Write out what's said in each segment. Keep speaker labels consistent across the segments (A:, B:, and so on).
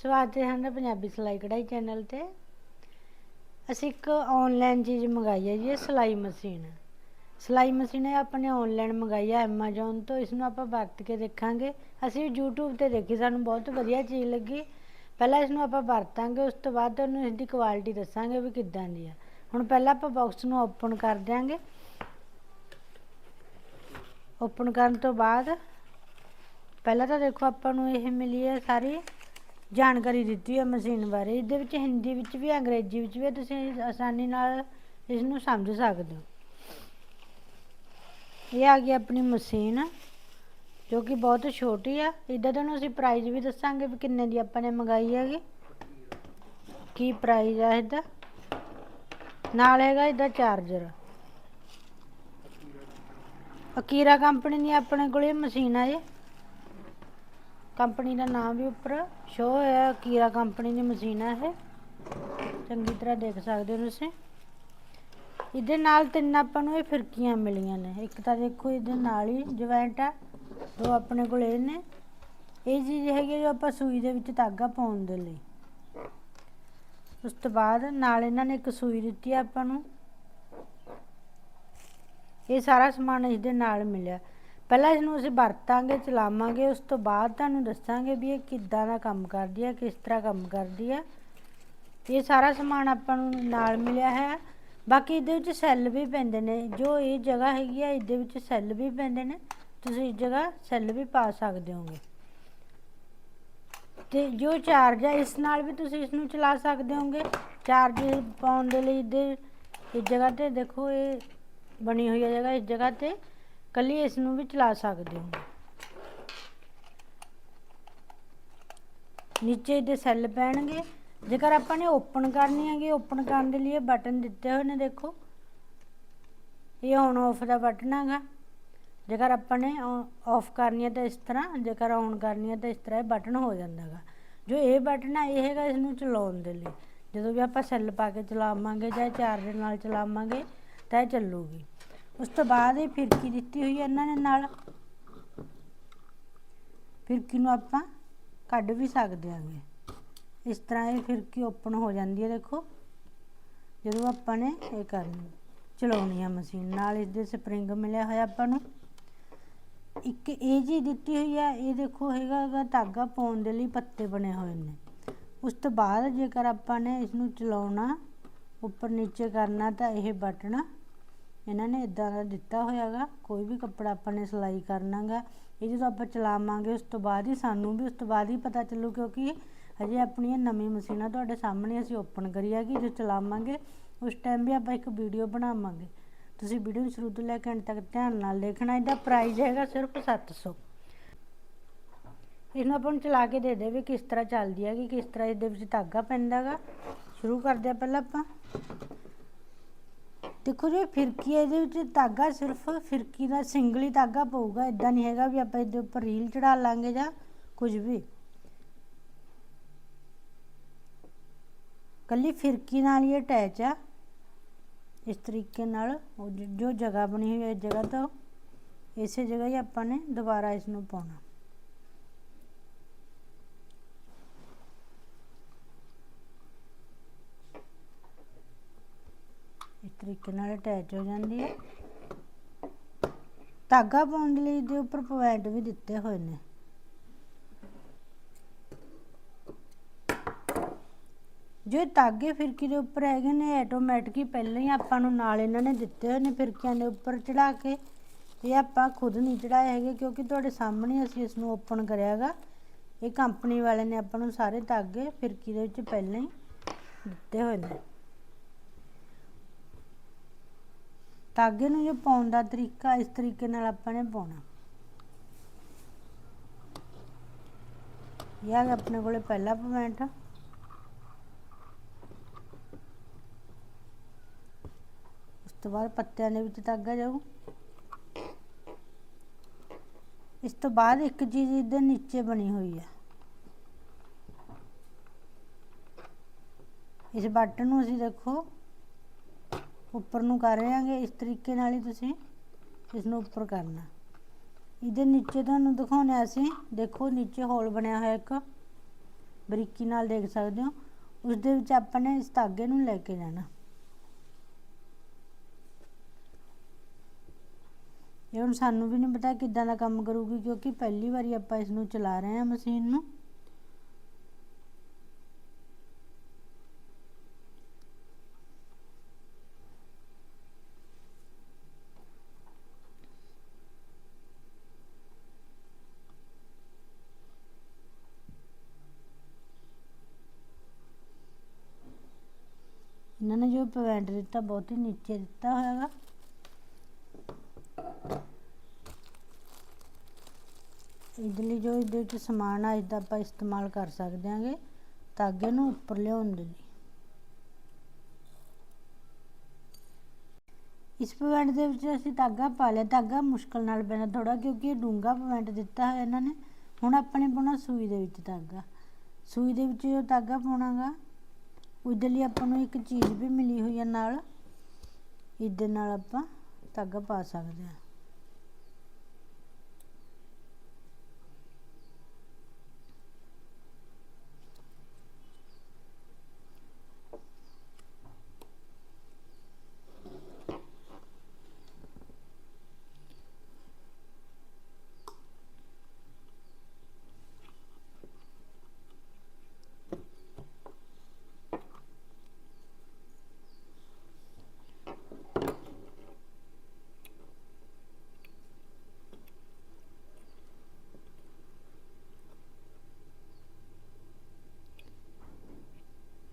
A: ਸਵਾਗਤ ਹੈ ਹਨ ਪੰਜਾਬੀ ਸਿਲਾਈ ਕਢਾਈ ਚੈਨਲ ਤੇ। ਅਸੀਂ ਇੱਕ ਆਨਲਾਈਨ ਚੀਜ਼ ਮੰਗਾਈ ਹੈ ਜੀ, ਇਹ ਸਿਲਾਈ ਮਸ਼ੀਨ। ਸਿਲਾਈ ਮਸ਼ੀਨ ਇਹ ਆਪਾਂ ਨੇ ਆਨਲਾਈਨ ਮੰਗਾਈ ਹੈ Amazon ਤੋਂ ਇਸ ਨੂੰ ਆਪਾਂ ਵਰਤ ਕੇ ਦੇਖਾਂਗੇ। ਅਸੀਂ YouTube ਤੇ ਦੇਖੀ, ਸਾਨੂੰ ਬਹੁਤ ਵਧੀਆ ਚੀਜ਼ ਲੱਗੀ। ਪਹਿਲਾਂ ਇਸ ਨੂੰ ਆਪਾਂ ਵਰਤਾਂਗੇ, ਉਸ ਤੋਂ ਬਾਅਦ ਤੁਹਾਨੂੰ ਇਸ ਦੀ ਕੁਆਲਿਟੀ ਦੱਸਾਂਗੇ ਵੀ ਕਿੱਦਾਂ ਦੀ ਆ। ਹੁਣ ਪਹਿਲਾਂ ਆਪਾਂ ਬਾਕਸ ਨੂੰ ਓਪਨ ਕਰ ਦਿਆਂਗੇ। ਓਪਨ ਕਰਨ ਤੋਂ ਬਾਅਦ, ਪਹਿਲਾਂ ਤਾਂ ਦੇਖੋ ਆਪਾਂ ਨੂੰ ਇਹ ਮਿਲੀ ਹੈ ਸਾਰੀ ਜਾਣਕਾਰੀ ਦਿੱਤੀ ਹੈ ਮਸ਼ੀਨ ਬਾਰੇ। ਇਹਦੇ ਵਿੱਚ ਹਿੰਦੀ ਵਿੱਚ ਵੀ, ਅੰਗਰੇਜ਼ੀ ਵਿੱਚ ਵੀ ਤੁਸੀਂ ਆਸਾਨੀ ਨਾਲ ਇਸ ਨੂੰ ਸਮਝ ਸਕਦੇ ਹੋ। ਇਹ ਆ ਗਈ ਆਪਣੀ ਮਸ਼ੀਨ, ਜੋ ਕਿ ਬਹੁਤ ਛੋਟੀ ਆ। ਇਹਦਾ ਤੁਹਾਨੂੰ ਅਸੀਂ ਪ੍ਰਾਈਸ ਵੀ ਦੱਸਾਂਗੇ ਵੀ ਕਿੰਨੇ ਦੀ ਆਪਾਂ ਨੇ ਮੰਗਾਈ ਹੈਗੀ। ਕੀ ਪ੍ਰਾਈਸ ਆ ਇਹਦਾ? ਨਾਲ ਹੈਗਾ ਇਹਦਾ ਚਾਰਜਰ ਅਕੀਰਾ ਕੰਪਨੀ ਦੀ ਆਪਣੇ ਕੋਲ ਮਸ਼ੀਨ ਆ ਇਹ। ਕੰਪਨੀ ਦਾ ਨਾਮ ਵੀ ਉੱਪਰ ਸ਼ੋ ਹੋਇਆ ਕੀਰਾ ਕੰਪਨੀ ਦੀ ਮਸ਼ੀਨ ਹੈ ਇਹ। ਚੰਗੀ ਤਰ੍ਹਾਂ ਦੇਖ ਸਕਦੇ ਹੋ ਤੁਸੀਂ। ਇਹਦੇ ਨਾਲ ਤਿੰਨ ਆਪਾਂ ਨੂੰ ਇਹ ਫਿਰਕੀਆਂ ਮਿਲੀਆਂ ਨੇ। ਇੱਕ ਤਾਂ ਦੇਖੋ ਇਹਦੇ ਨਾਲ ਹੀ ਜੁਆਇੰਟ ਆ, ਦੋ ਆਪਣੇ ਕੋਲ ਇਹ ਨੇ। ਇਹ ਚੀਜ਼ ਹੈਗੀ ਜੋ ਆਪਾਂ ਸੂਈ ਦੇ ਵਿੱਚ ਧਾਗਾ ਪਾਉਣ ਦੇ ਲਈ। ਉਸ ਤੋਂ ਬਾਅਦ ਨਾਲ ਇਹਨਾਂ ਨੇ ਇੱਕ ਸੂਈ ਦਿੱਤੀ ਆ ਆਪਾਂ ਨੂੰ। ਇਹ ਸਾਰਾ ਸਮਾਨ ਇਸ ਦੇ ਨਾਲ ਮਿਲਿਆ। ਪਹਿਲਾਂ ਇਸਨੂੰ ਅਸੀਂ ਵਰਤਾਂਗੇ, ਚਲਾਵਾਂਗੇ, ਉਸ ਤੋਂ ਬਾਅਦ ਤੁਹਾਨੂੰ ਦੱਸਾਂਗੇ ਵੀ ਇਹ ਕਿੱਦਾਂ ਦਾ ਕੰਮ ਕਰਦੀ ਹੈ, ਕਿਸ ਤਰ੍ਹਾਂ ਕੰਮ ਕਰਦੀ ਹੈ। ਇਹ ਸਾਰਾ ਸਮਾਨ ਆਪਾਂ ਨੂੰ ਨਾਲ ਮਿਲਿਆ ਹੈ ਬਾਕੀ ਇਹਦੇ ਵਿੱਚ ਸੈੱਲ ਵੀ ਪੈਂਦੇ ਨੇ। ਜੋ ਇਹ ਜਗ੍ਹਾ ਹੈਗੀ ਆ, ਇਹਦੇ ਵਿੱਚ ਸੈੱਲ ਵੀ ਪੈਂਦੇ ਨੇ। ਤੁਸੀਂ ਇਸ ਜਗ੍ਹਾ ਸੈੱਲ ਵੀ ਪਾ ਸਕਦੇ ਹੋਗੇ। ਤੇ ਜੋ ਚਾਰਜ ਹੈ ਇਸ ਨਾਲ ਵੀ ਤੁਸੀਂ ਇਸ ਨੂੰ ਚਲਾ ਸਕਦੇ ਹੋਗੇ। ਚਾਰਜ ਪਾਉਣ ਦੇ ਲਈ ਇਹਦੇ, ਇਸ ਜਗ੍ਹਾ ਤੇ ਦੇਖੋ, ਇਹ ਬਣੀ ਹੋਈ ਹੈ ਜਗ੍ਹਾ, ਇਸ ਜਗ੍ਹਾ ਤੇ। ਕੱਲੀ ਇਸ ਨੂੰ ਵੀ ਚਲਾ ਸਕਦੇ ਹੋ। ਨੀਚੇ ਇਹਦੇ ਸੈੱਲ ਪੈਣਗੇ। ਜੇਕਰ ਆਪਾਂ ਨੇ ਓਪਨ ਕਰਨੀ ਹੈਗੀ, ਓਪਨ ਕਰਨ ਦੇ ਲਈ ਬਟਨ ਦਿੱਤੇ ਹੋਏ ਨੇ ਦੇਖੋ। ਇਹ ਔਨ ਆਫ ਦਾ ਬਟਨ ਹੈਗਾ। ਜੇਕਰ ਆਪਾਂ ਨੇ ਆਫ ਕਰਨੀ ਹੈ ਤਾਂ ਇਸ ਤਰ੍ਹਾਂ, ਜੇਕਰ ਔਨ ਕਰਨੀ ਹੈ ਤਾਂ ਇਸ ਤਰ੍ਹਾਂ ਇਹ ਬਟਨ ਹੋ ਜਾਂਦਾ ਹੈਗਾ। ਜੋ ਇਹ ਬਟਨ ਹੈ, ਇਹ ਹੈਗਾ ਇਸ ਨੂੰ ਚਲਾਉਣ ਦੇ ਲਈ। ਜਦੋਂ ਵੀ ਆਪਾਂ ਸੈੱਲ ਪਾ ਕੇ ਚਲਾਵਾਂਗੇ ਜਾਂ ਚਾਰਜਰ ਨਾਲ ਚਲਾਵਾਂਗੇ, ਤਾਂ ਇਹ ਚੱਲੂਗੀ। ਉਸ ਤੋਂ ਬਾਅਦ ਇਹ ਫਿਰਕੀ ਦਿੱਤੀ ਹੋਈ ਹੈ ਇਹਨਾਂ ਨੇ ਨਾਲ। ਫਿਰਕੀ ਨੂੰ ਆਪਾਂ ਕੱਢ ਵੀ ਸਕਦੇ ਹਾਂਗੇ ਇਸ ਤਰ੍ਹਾਂ ਇਹ ਫਿਰਕੀ ਓਪਨ ਹੋ ਜਾਂਦੀ ਹੈ, ਦੇਖੋ। ਜਦੋਂ ਆਪਾਂ ਨੇ ਇਹ ਕਰਨੀ ਚਲਾਉਣੀ ਆ ਮਸ਼ੀਨ, ਨਾਲ ਇਸ ਦੇ ਸਪਰਿੰਗ ਮਿਲਿਆ ਹੋਇਆ ਆਪਾਂ ਨੂੰ। ਇੱਕ ਇਹ ਜੀ ਦਿੱਤੀ ਹੋਈ ਹੈ, ਇਹ ਦੇਖੋ ਹੈਗਾ ਹੈਗਾ ਧਾਗਾ ਪਾਉਣ ਦੇ ਲਈ ਪੱਤੇ ਬਣੇ ਹੋਏ ਨੇ। ਉਸ ਤੋਂ ਬਾਅਦ ਜੇਕਰ ਆਪਾਂ ਨੇ ਇਸ ਨੂੰ ਚਲਾਉਣਾ, ਉੱਪਰ ਨੀਚੇ ਕਰਨਾ ਤਾਂ ਇਹ ਬਟਨ ਇਹਨਾਂ ਨੇ ਇੱਦਾਂ ਦਾ ਦਿੱਤਾ ਹੋਇਆ ਗਾ ਕੋਈ ਵੀ ਕੱਪੜਾ ਆਪਾਂ ਨੇ ਸਿਲਾਈ ਕਰਨਾ ਗਾ ਇਹ ਜਦੋਂ ਆਪਾਂ ਚਲਾਵਾਂਗੇ ਉਸ ਤੋਂ ਬਾਅਦ ਹੀ ਸਾਨੂੰ ਵੀ ਉਸ ਤੋਂ ਬਾਅਦ ਹੀ ਪਤਾ ਚੱਲੂ ਕਿਉਂਕਿ ਹਜੇ ਆਪਣੀਆਂ ਇਹ ਨਵੀਂ ਮਸ਼ੀਨ ਤੁਹਾਡੇ ਸਾਹਮਣੇ ਅਸੀਂ ਓਪਨ ਕਰੀ ਹੈਗੀ, ਜੋ ਚਲਾਵਾਂਗੇ, ਉਸ ਟਾਈਮ ਵੀ ਆਪਾਂ ਇੱਕ ਵੀਡੀਓ ਬਣਾਵਾਂਗੇ। ਤੁਸੀਂ ਵੀਡੀਓ ਨੂੰ ਸ਼ੁਰੂ ਤੋਂ ਲੈ ਕੇ ਅੰਤ ਤੱਕ ਧਿਆਨ ਨਾਲ ਦੇਖਣਾ, ਇਹਦਾ ਪ੍ਰਾਈਸ ਹੈਗਾ ਸਿਰਫ 700 ਇਹਨੂੰ ਆਪਾਂ ਨੂੰ ਚਲਾ ਕੇ ਦੇ ਦੇ ਵੀ ਕਿਸ ਤਰ੍ਹਾਂ ਚੱਲਦੀ ਹੈਗੀ, ਕਿਸ ਤਰ੍ਹਾਂ ਇਹਦੇ ਵਿੱਚ ਧਾਗਾ ਪੈਂਦਾਗਾ। ਸ਼ੁਰੂ ਕਰਦੇ ਆ ਪਹਿਲਾਂ ਆਪਾਂ। ਦੇਖੋ ਜੀ, ਫਿਰਕੀ ਹੈ ਇਹਦੇ ਵਿੱਚ ਧਾਗਾ ਸਿਰਫ ਫਿਰਕੀ ਦਾ ਸਿੰਗਲ ਹੀ ਧਾਗਾ ਪਊਗਾ ਇਦਾਂ ਨਹੀਂ ਹੈਗਾ ਵੀ ਆਪਾਂ ਇਹਦੇ ਉੱਪਰ ਰੀਲ ਚੜਾ ਲਾਂਗੇ ਜਾਂ ਕੁਝ ਵੀ। ਕੱਲੀ ਫਿਰਕੀ ਨਾਲ ਹੀ ਅਟੈਚ ਆ। ਇਸ ਤਰੀਕੇ ਨਾਲ ਉਹ ਜੋ ਜਗ੍ਹਾ ਬਣੀ ਹੋਈ ਹੈ, ਇਸ ਜਗ੍ਹਾ ਤੋਂ ਇਸੇ ਜਗ੍ਹਾ ਹੀ ਆਪਾਂ ਨੇ ਦੁਬਾਰਾ ਇਸ ਨੂੰ ਪਾਉਣਾ ਇਸ ਤਰੀਕੇ ਨਾਲ ਅਟੈਚ ਹੋ ਜਾਂਦੀ ਹੈ। ਧਾਗਾ ਪਾਉਣ ਲਈ ਇਹਦੇ ਉੱਪਰ ਪੁਆਇੰਟ ਵੀ ਦਿੱਤੇ ਹੋਏ ਨੇ। ਜੋ ਧਾਗੇ ਫਿਰਕੀ ਦੇ ਉੱਪਰ ਹੈਗੇ ਨੇ ਆਟੋਮੈਟਿਕ ਹੀ ਪਹਿਲਾਂ ਹੀ ਆਪਾਂ ਨੂੰ ਨਾਲ ਇਹਨਾਂ ਨੇ ਦਿੱਤੇ ਹੋਏ ਨੇ ਫਿਰਕਿਆਂ ਦੇ ਉੱਪਰ ਚੜਾ ਕੇ। ਇਹ ਆਪਾਂ ਖੁਦ ਨਹੀਂ ਚੜਾਏ ਹੈਗੇ ਕਿਉਂਕਿ ਤੁਹਾਡੇ ਸਾਹਮਣੇ ਅਸੀਂ ਇਸ ਨੂੰ ਓਪਨ ਕਰਿਆਗਾ ਇਹ ਕੰਪਨੀ ਵਾਲੇ ਨੇ ਆਪਾਂ ਨੂੰ ਸਾਰੇ ਧਾਗੇ ਫਿਰਕੀ ਦੇ ਵਿੱਚ ਪਹਿਲਾਂ ਹੀ ਦਿੱਤੇ ਹੋਏ ਨੇ। ਧਾਗੇ ਨੂੰ ਜੋ ਪਾਉਣ ਦਾ ਤਰੀਕਾ, ਇਸ ਤਰੀਕੇ ਨਾਲ ਆਪਾਂ ਨੇ ਪਾਉਣਾ। ਇਹ ਆ ਆਪਣੇ ਕੋਲੇ ਪਹਿਲਾ ਪੁਆਇੰਟ ਉਸ ਤੋਂ ਬਾਅਦ ਪੱਤਿਆਂ ਦੇ ਵਿੱਚ ਧਾਗਾ ਜਾਊ। ਇਸ ਤੋਂ ਬਾਅਦ ਇੱਕ ਚੀਜ਼ ਇਹਦੇ ਨੀਚੇ ਬਣੀ ਹੋਈ ਹੈ। ਇਸ ਬਟਨ ਨੂੰ ਅਸੀਂ ਦੇਖੋ। ਉੱਪਰ ਨੂੰ ਕਰ ਰਹੇ ਹਾਂਗੇ ਇਸ ਤਰੀਕੇ ਨਾਲ ਹੀ ਤੁਸੀਂ ਇਸ ਨੂੰ ਉੱਪਰ ਕਰਨਾ। ਇਹਦੇ ਨੀਚੇ ਤੁਹਾਨੂੰ ਦਿਖਾਉਣਾ ਅਸੀਂ, ਦੇਖੋ ਨੀਚੇ ਹੋਲ ਬਣਿਆ ਹੋਇਆ ਇੱਕ, ਬਰੀਕੀ ਨਾਲ ਦੇਖ ਸਕਦੇ ਹੋ। ਉਸ ਦੇ ਵਿੱਚ ਆਪਾਂ ਨੇ ਇਸ ਧਾਗੇ ਨੂੰ ਲੈ ਕੇ ਜਾਣਾ। ਇਹ ਹੁਣ ਸਾਨੂੰ ਵੀ ਨਹੀਂ ਪਤਾ ਕਿੱਦਾਂ ਦਾ ਕੰਮ ਕਰੂਗੀ, ਕਿਉਂਕਿ ਪਹਿਲੀ ਵਾਰੀ ਆਪਾਂ ਇਸ ਨੂੰ ਚਲਾ ਰਹੇ ਹਾਂ ਮਸ਼ੀਨ ਨੂੰ। ਇਹਨਾਂ ਨੇ ਜੋ ਪਵੈਂਟ ਦਿੱਤਾ, ਬਹੁਤ ਹੀ ਨੀਚੇ ਦਿੱਤਾ ਹੋਇਆਗਾ। ਇਹਦੇ ਲਈ ਜੋ ਇਹਦੇ ਵਿੱਚ ਸਮਾਨ ਆ ਇਸਦਾ ਆਪਾਂ ਇਸਤੇਮਾਲ ਕਰ ਸਕਦੇ ਹਾਂਗੇ ਧਾਗੇ ਨੂੰ ਉੱਪਰ ਲਿਆਉਣ ਦੇ ਲਈ। ਇਸ ਪਵੈਂਟ ਦੇ ਵਿੱਚ ਅਸੀਂ ਧਾਗਾ ਪਾ ਲਿਆ। ਧਾਗਾ ਮੁਸ਼ਕਲ ਨਾਲ ਪੈਣਾ ਥੋੜਾ ਕਿਉਂਕਿ ਇਹ ਡੂੰਗਾ ਪਵੈਂਟ ਦਿੱਤਾ ਹੋਇਆ ਇਹਨਾਂ ਨੇ। ਹੁਣ ਆਪਣੇ ਪਾਉਣਾ ਸੂਈ ਦੇ ਵਿੱਚ ਧਾਗਾ। ਸੂਈ ਦੇ ਵਿੱਚ ਜੋ ਧਾਗਾ ਪਾਉਣਾਗਾ ਉਹਦੇ ਲਈ ਆਪਾਂ ਨੂੰ ਇੱਕ ਚੀਜ਼ ਵੀ ਮਿਲੀ ਹੋਈ ਹੈ ਨਾਲ, ਇਹਦੇ ਨਾਲ ਆਪਾਂ ਧਾਗਾ ਪਾ ਸਕਦੇ ਹਾਂ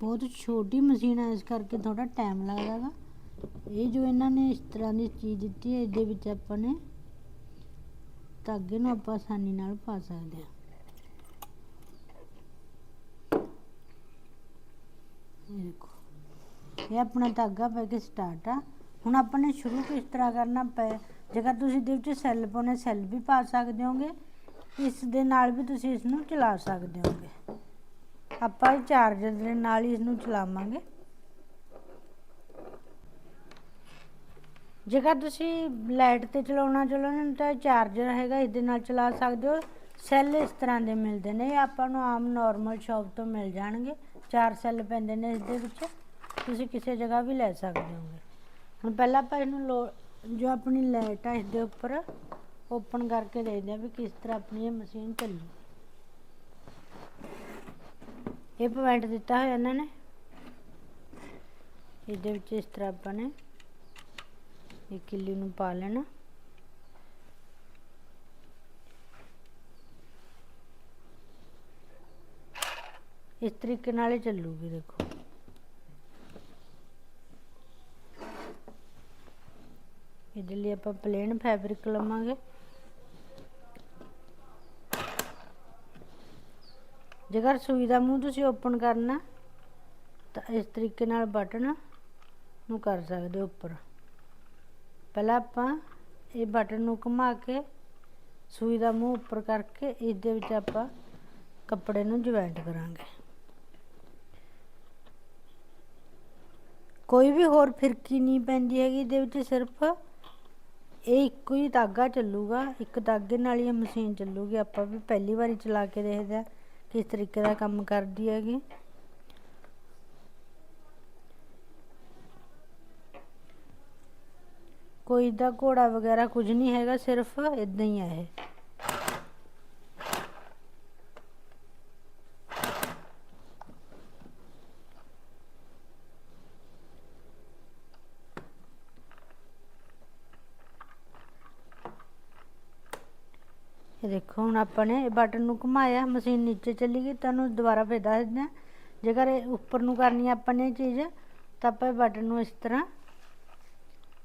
A: ਬਹੁਤ ਛੋਟੀ ਮਸ਼ੀਨ ਹੈ ਇਸ ਕਰਕੇ ਥੋੜਾ ਟਾਈਮ ਲੱਗਦਾ ਹੈਗਾ ਇਹ ਜੋ ਇਹਨਾਂ ਨੇ ਇਸ ਤਰ੍ਹਾਂ ਦੀ ਚੀਜ਼ ਦਿੱਤੀ ਹੈ, ਇਹਦੇ ਵਿੱਚ ਆਪਾਂ ਨੇ ਧਾਗੇ ਨੂੰ ਆਪਾਂ ਆਸਾਨੀ ਨਾਲ ਪਾ ਸਕਦੇ ਹਾਂ। ਇਹ ਦੇਖੋ, ਇਹ ਆਪਣਾ ਧਾਗਾ ਪੈ ਕੇ ਸਟਾਰਟ ਆ। ਹੁਣ ਆਪਾਂ ਨੇ ਸ਼ੁਰੂ ਕਿਸ ਤਰ੍ਹਾਂ ਕਰਨਾ ਪੈ, ਜੇਕਰ ਤੁਸੀਂ ਦੇ ਵਿੱਚ ਸੈੱਲ ਪਾਉਣੇ ਸੈੱਲ ਵੀ ਪਾ ਸਕਦੇ ਹੋਗੇ। ਇਸ ਦੇ ਨਾਲ ਵੀ ਤੁਸੀਂ ਇਸ ਨੂੰ ਚਲਾ ਸਕਦੇ ਹੋਗੇ। ਆਪਾਂ ਚਾਰਜਰ ਦੇ ਨਾਲ ਹੀ ਇਸ ਨੂੰ ਚਲਾਵਾਂਗੇ। ਜੇਕਰ ਤੁਸੀਂ ਲਾਈਟ ਤੇ ਚਲਾਉਣਾ ਚਾਹੁੰਦੇ ਹੋ ਤਾਂ ਚਾਰਜਰ ਹੈਗਾ ਇਸ ਦੇ ਨਾਲ ਚਲਾ ਸਕਦੇ ਹੋ। ਸੈੱਲ ਇਸ ਤਰ੍ਹਾਂ ਦੇ ਮਿਲਦੇ ਨੇ, ਇਹ ਆਪਾਂ ਨੂੰ ਆਮ ਨਾਰਮਲ ਸ਼ਾਪ ਤੋਂ ਮਿਲ ਜਾਣਗੇ। ਚਾਰ ਸੈੱਲ ਪੈਂਦੇ ਨੇ ਇਸ ਦੇ ਵਿੱਚ, ਤੁਸੀਂ ਕਿਸੇ ਜਗ੍ਹਾ ਵੀ ਲੈ ਸਕਦੇ ਹੋਗੇ। ਹੁਣ ਪਹਿਲਾਂ ਆਪਾਂ ਇਹਨੂੰ ਲੋ, ਜੋ ਆਪਣੀ ਲਾਈਟ ਆ ਇਸ ਦੇ ਉੱਪਰ ਓਪਨ ਕਰਕੇ ਦੇਖਦੇ ਆ ਵੀ ਕਿਸ ਤਰ੍ਹਾਂ ਆਪਣੀ ਇਹ ਮਸ਼ੀਨ ਚੱਲੂ ਇਹ ਪੁਆਇੰਟ ਦਿੱਤਾ ਹੋਇਆ ਇਹਨਾਂ ਨੇ। ਇਹਦੇ ਵਿੱਚ ਇਸ ਤਰ੍ਹਾਂ ਆਪਾਂ ਨੇ ਇਹ ਕਿੱਲੀ ਨੂੰ ਪਾ ਲੈਣਾ। ਇਸ ਤਰੀਕੇ ਨਾਲ ਹੀ ਚੱਲੂਗੀ, ਦੇਖੋ। ਇਹਦੇ ਲਈ ਆਪਾਂ ਪਲੇਨ ਫੈਬਰਿਕ ਲਵਾਂਗੇ। ਜੇਕਰ ਸੂਈ ਦਾ ਮੂੰਹ ਤੁਸੀਂ ਓਪਨ ਕਰਨਾ, ਤਾਂ ਇਸ ਤਰੀਕੇ ਨਾਲ ਬਟਨ ਨੂੰ ਕਰ ਸਕਦੇ ਹੋ ਉੱਪਰ। ਪਹਿਲਾਂ ਆਪਾਂ ਇਹ ਬਟਨ ਨੂੰ ਘੁਮਾ ਕੇ ਸੂਈ ਦਾ ਮੂੰਹ ਉੱਪਰ ਕਰਕੇ ਇਸ ਦੇ ਵਿੱਚ ਆਪਾਂ ਕੱਪੜੇ ਨੂੰ ਜੁਆਇੰਟ ਕਰਾਂਗੇ। ਕੋਈ ਵੀ ਹੋਰ ਫਿਰਕੀ ਨਹੀਂ ਪੈਂਦੀ ਹੈਗੀ, ਇਹਦੇ ਵਿੱਚ ਸਿਰਫ ਇਹ ਇੱਕੋ ਹੀ ਧਾਗਾ ਚੱਲੂਗਾ, ਇੱਕ ਧਾਗੇ ਨਾਲ ਹੀ ਇਹ ਮਸ਼ੀਨ ਚੱਲੂਗੀ। ਆਪਾਂ ਵੀ ਪਹਿਲੀ ਵਾਰੀ ਚਲਾ ਕੇ ਦੇਖਦੇ ਹਾਂ। ਕਿਸ ਤਰੀਕੇ ਦਾ ਕੰਮ ਕਰਦੀ ਹੈਗੀ? ਕੋਈ ਦਾ ਘੋੜਾ ਵਗੈਰਾ ਕੁਝ ਨਹੀਂ ਹੈਗਾ, ਸਿਰਫ ਇਦਾਂ ਹੀ ਹੈ ਇਹ ਇਹ ਦੇਖੋ ਹੁਣ ਆਪਾਂ ਨੇ ਬਟਨ ਨੂੰ ਘੁਮਾਇਆ, ਮਸ਼ੀਨ ਨੀਚੇ ਚਲੀ ਗਈ ਤੁਹਾਨੂੰ ਦੁਬਾਰਾ ਫੇਰ ਦੱਸ ਦਿੰਦੇ ਹਾਂ। ਜੇਕਰ ਇਹ ਉੱਪਰ ਨੂੰ ਕਰਨੀ ਹੈ ਆਪਾਂ ਨੇ ਇਹ ਚੀਜ਼, ਤਾਂ ਆਪਾਂ ਬਟਨ ਨੂੰ ਇਸ ਤਰ੍ਹਾਂ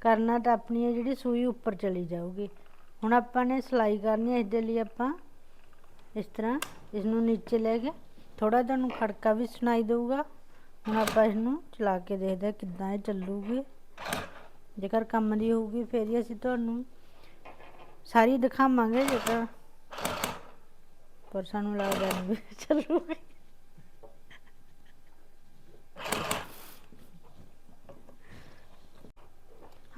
A: ਕਰਨਾ ਤਾਂ ਆਪਣੀ ਇਹ ਜਿਹੜੀ ਸੂਈ ਉੱਪਰ ਚਲੀ ਜਾਊਗੀ। ਹੁਣ ਆਪਾਂ ਨੇ ਸਿਲਾਈ ਕਰਨੀ ਹੈ ਇਸ ਦੇ ਲਈ ਆਪਾਂ ਇਸ ਤਰ੍ਹਾਂ ਇਸ ਨੂੰ ਨੀਚੇ ਲੈ ਕੇ ਥੋੜਾ ਤੁਹਾਨੂੰ ਖੜਕਾ ਵੀ ਸੁਣਾਈ ਦੇਊਗਾ। ਹੁਣ ਆਪਾਂ ਇਸ ਨੂੰ ਚਲਾ ਕੇ ਦੇਖਦੇ ਹਾਂ ਕਿੱਦਾਂ ਇਹ ਚੱਲੂਗੀ। ਜੇਕਰ ਕੰਮ ਦੀ ਹੋਊਗੀ, ਫਿਰ ਹੀ ਅਸੀਂ ਤੁਹਾਨੂੰ ਸਾਰੀ ਦਿਖਾਵਾਂਗੇ, ਜੇਕਰ ਪਰ ਸਾਨੂੰ ਲੱਗਦਾ ਨਹੀਂ ਵੀ ਚੱਲੂਗੀ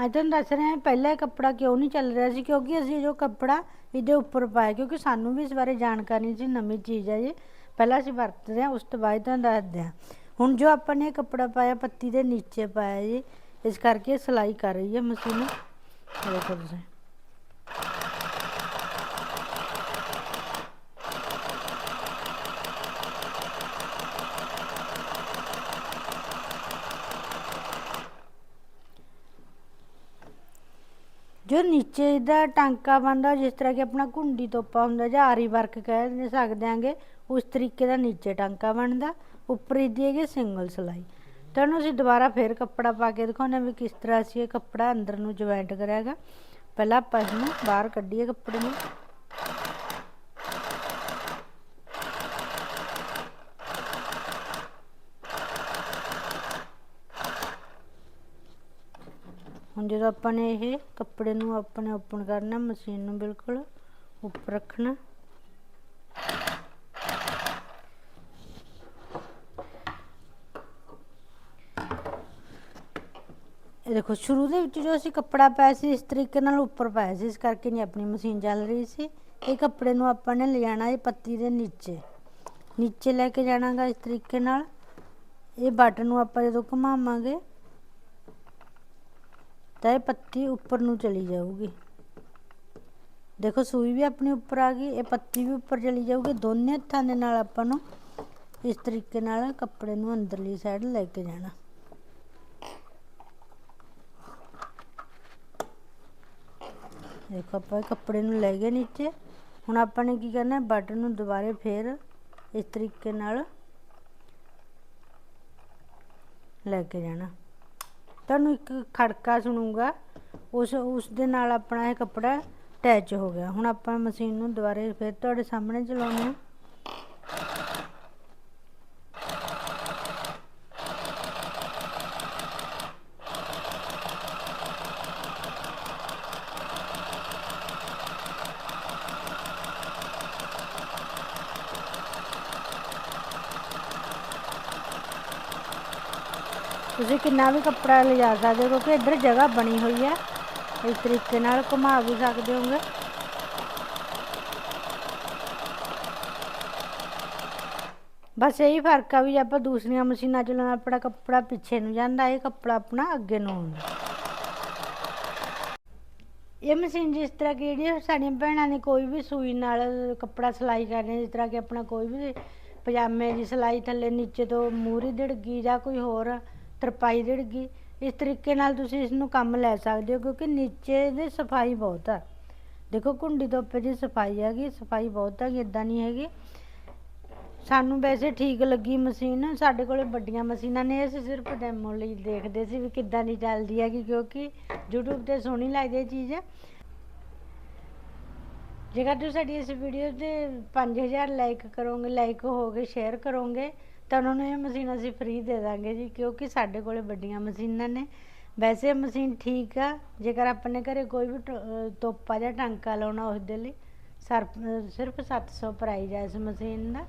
A: ਹਾਂ ਦੱਸ ਰਹੇ ਹਾਂ, ਪਹਿਲਾਂ ਕੱਪੜਾ ਕਿਉਂ ਨਹੀਂ ਚੱਲ ਰਿਹਾ ਸੀ? ਕਿਉਂਕਿ ਅਸੀਂ ਜੋ ਕੱਪੜਾ ਇਹਦੇ ਉੱਪਰ ਪਾਇਆ, ਕਿਉਂਕਿ ਸਾਨੂੰ ਵੀ ਇਸ ਬਾਰੇ ਜਾਣਕਾਰੀ ਸੀ, ਨਵੀਂ ਚੀਜ਼ ਹੈ ਜੀ। ਪਹਿਲਾਂ ਅਸੀਂ ਵਰਤਦੇ ਹਾਂ, ਉਸ ਤੋਂ ਬਾਅਦ ਤੁਹਾਨੂੰ ਦੱਸਦੇ ਹਾਂ। ਹੁਣ ਜੋ ਆਪਾਂ ਨੇ ਇਹ ਕੱਪੜਾ ਪਾਇਆ, ਪੱਤੀ ਦੇ ਨੀਚੇ ਪਾਇਆ ਜੀ, ਇਸ ਕਰਕੇ ਸਿਲਾਈ ਕਰ ਰਹੀ ਹੈ ਮਸ਼ੀਨ। ਦੇਖੋ ਤੁਸੀਂ। ਜੋ ਨੀਚੇ ਦਾ ਟਾਂਕਾ ਬਣਦਾ, ਜਿਸ ਤਰ੍ਹਾਂ ਕਿ ਆਪਣਾ ਘੁੰਡੀ ਤੋਪਾ ਹੁੰਦਾ ਜਾਂ ਆਰੀ ਵਰਕ ਕਹਿ ਸਕਦੇ ਆਂਗੇ ਉਸ ਤਰੀਕੇ ਦਾ ਨੀਚੇ ਟਾਂਕਾ ਬਣਦਾ, ਉੱਪਰ ਇਹਦੀ ਹੈਗੀ ਸਿੰਗਲ ਸਿਲਾਈ। ਤੁਹਾਨੂੰ ਅਸੀਂ ਦੁਬਾਰਾ ਫੇਰ ਕੱਪੜਾ ਪਾ ਕੇ ਦਿਖਾਉਂਦੇ ਹਾਂ ਵੀ ਕਿਸ ਤਰ੍ਹਾਂ ਅਸੀਂ ਇਹ ਕੱਪੜਾ ਅੰਦਰ ਨੂੰ ਜੁਆਇੰਟ ਕਰਿਆਗਾ ਪਹਿਲਾਂ ਆਪਾਂ ਇਹਨੂੰ ਬਾਹਰ ਕੱਢੀਏ ਕੱਪੜੇ ਨੂੰ। ਹੁਣ ਜਦੋਂ ਆਪਾਂ ਨੇ ਇਹ ਕੱਪੜੇ ਨੂੰ ਆਪਾਂ ਨੇ ਓਪਨ ਕਰਨਾ, ਮਸ਼ੀਨ ਨੂੰ ਬਿਲਕੁਲ ਉੱਪਰ ਰੱਖਣਾ। ਇਹ ਦੇਖੋ, ਸ਼ੁਰੂ ਦੇ ਵਿੱਚ ਜੋ ਅਸੀਂ ਕੱਪੜਾ ਪਾਇਆ ਸੀ, ਇਸ ਤਰੀਕੇ ਨਾਲ ਉੱਪਰ ਪਾਇਆ ਸੀ। ਇਸ ਕਰਕੇ ਨਹੀਂ ਆਪਣੀ ਮਸ਼ੀਨ ਚੱਲ ਰਹੀ ਸੀ। ਇਹ ਕੱਪੜੇ ਨੂੰ ਆਪਾਂ ਨੇ ਲਿਜਾਣਾ ਇਹ ਪੱਤੀ ਦੇ ਨੀਚੇ। ਨੀਚੇ ਲੈ ਕੇ ਜਾਣਾਗਾ ਇਸ ਤਰੀਕੇ ਨਾਲ। ਇਹ ਬਟਨ ਨੂੰ ਆਪਾਂ ਜਦੋਂ ਘੁਮਾਵਾਂਗੇ ਤਾਂ ਇਹ ਪੱਤੀ ਉੱਪਰ ਨੂੰ ਚਲੀ ਜਾਊਗੀ। ਦੇਖੋ, ਸੂਈ ਵੀ ਆਪਣੇ ਉੱਪਰ ਆ ਗਈ, ਇਹ ਪੱਤੀ ਵੀ ਉੱਪਰ ਚਲੀ ਜਾਊਗੀ। ਦੋਨੇ ਹੱਥਾਂ ਦੇ ਨਾਲ ਆਪਾਂ ਨੂੰ ਇਸ ਤਰੀਕੇ ਨਾਲ ਕੱਪੜੇ ਨੂੰ ਅੰਦਰਲੀ ਸਾਈਡ ਲੈ ਕੇ ਜਾਣਾ। ਦੇਖੋ, ਆਪਾਂ ਇਹ ਕੱਪੜੇ ਨੂੰ ਲੈ ਗਏ ਨੀਚੇ। ਹੁਣ ਆਪਾਂ ਨੇ ਕੀ ਕਰਨਾ ਬਟਨ ਨੂੰ ਦੁਬਾਰੇ ਫੇਰ ਇਸ ਤਰੀਕੇ ਨਾਲ ਲੈ ਕੇ ਜਾਣਾ। ਤੁਹਾਨੂੰ ਇੱਕ ਖੜਕਾ ਸੁਣੂਗਾ, ਉਸ ਉਸ ਦੇ ਨਾਲ ਆਪਣਾ ਇਹ ਕੱਪੜਾ ਅਟੈਚ ਹੋ ਗਿਆ। ਹੁਣ ਆਪਾਂ ਮਸ਼ੀਨ ਨੂੰ ਦੁਬਾਰੇ ਫਿਰ ਤੁਹਾਡੇ ਸਾਹਮਣੇ ਚਲਾਉਂਦੇ ਹਾਂ। ਤੁਸੀਂ ਕਿੰਨਾ ਵੀ ਕੱਪੜਾ ਲਿਜਾ ਸਕਦੇ ਹੋ, ਕਿਉਂਕਿ ਇੱਧਰ ਜਗ੍ਹਾ ਬਣੀ ਹੋਈ ਹੈ। ਇਸ ਤਰੀਕੇ ਨਾਲ ਘੁਮਾ ਵੀ ਸਕਦੇ ਹੋਗੇ। ਬਸ ਇਹੀ ਫ਼ਰਕ ਆ ਵੀ ਆਪਾਂ ਦੂਸਰੀਆਂ ਮਸ਼ੀਨਾਂ ਚਲਾਉਣਾ ਆਪਣਾ ਕੱਪੜਾ ਪਿੱਛੇ ਨੂੰ ਜਾਂਦਾ, ਇਹ ਕੱਪੜਾ ਆਪਣਾ ਅੱਗੇ ਨੂੰ ਆਉਂਦਾ। ਇਹ ਮਸ਼ੀਨ ਜਿਸ ਤਰ੍ਹਾਂ ਕਿ ਜਿਹੜੀ ਸਾਡੀਆਂ ਭੈਣਾਂ ਨੇ ਕੋਈ ਵੀ ਸੂਈ ਨਾਲ ਕੱਪੜਾ ਸਿਲਾਈ ਕਰਨੀ ਜਿਸ ਤਰ੍ਹਾਂ ਕਿ ਆਪਣਾ ਕੋਈ ਵੀ ਪਜਾਮੇ ਦੀ ਸਿਲਾਈ ਥੱਲੇ ਨੀਚੇ ਤੋਂ ਮੂਰੀ ਡਿੜਗੀ ਜਾਂ ਕੋਈ ਹੋਰ ਤਰਪਾਈ ਡਿੜਗੀ ਇਸ ਤਰੀਕੇ ਨਾਲ ਤੁਸੀਂ ਇਸ ਨੂੰ ਕੰਮ ਲੈ ਸਕਦੇ ਹੋ, ਕਿਉਂਕਿ ਨੀਚੇ ਦੀ ਸਫ਼ਾਈ ਬਹੁਤ ਆ। ਦੇਖੋ, ਕੁੰਡੀ ਤੋਂ ਦੀ ਸਫ਼ਾਈ ਹੈਗੀ, ਸਫ਼ਾਈ ਬਹੁਤ ਹੈਗੀ ਇਦਾਂ ਨਹੀਂ ਹੈਗੀ। ਸਾਨੂੰ ਵੈਸੇ ਠੀਕ ਲੱਗੀ ਮਸ਼ੀਨ, ਸਾਡੇ ਕੋਲੇ ਵੱਡੀਆਂ ਮਸ਼ੀਨਾਂ ਨੇ, ਅਸੀਂ ਸਿਰਫ ਡੈਮੋ ਲਈ ਦੇਖਦੇ ਸੀ ਵੀ ਕਿੱਦਾਂ ਦੀ ਚੱਲਦੀ ਹੈਗੀ, ਕਿਉਂਕਿ YouTube ਤੇ ਸੋਹਣੀ ਲੱਗਦੀ ਇਹ ਚੀਜ਼। ਜੇਕਰ ਤੁਸੀਂ ਸਾਡੀ ਇਸ ਵੀਡੀਓ ਤੇ 5000 ਲਾਈਕ ਕਰੋਗੇ ਲਾਈਕ ਹੋਗੇ ਸ਼ੇਅਰ ਕਰੋਗੇ ਤਾਂ ਉਹਨਾਂ ਨੂੰ ਇਹ ਮਸ਼ੀਨ ਅਸੀਂ ਫ੍ਰੀ ਦੇ ਦਾਂਗੇ ਜੀ, ਕਿਉਂਕਿ ਸਾਡੇ ਕੋਲੇ ਵੱਡੀਆਂ ਮਸ਼ੀਨਾਂ ਨੇ। ਵੈਸੇ ਇਹ ਮਸ਼ੀਨ ਠੀਕ ਆ, ਜੇਕਰ ਆਪਣੇ ਘਰੇ ਕੋਈ ਵੀ ਟ- ਤੋਪਾ ਜਾਂ ਟਾਂਕਾ ਲਾਉਣਾ ਉਸ ਦੇ ਲਈ ਸਰਫ- ਅਹ, ਸਿਰਫ 700 ਪ੍ਰਾਈਜ਼ ਹੈ ਇਸ ਮਸ਼ੀਨ ਦਾ।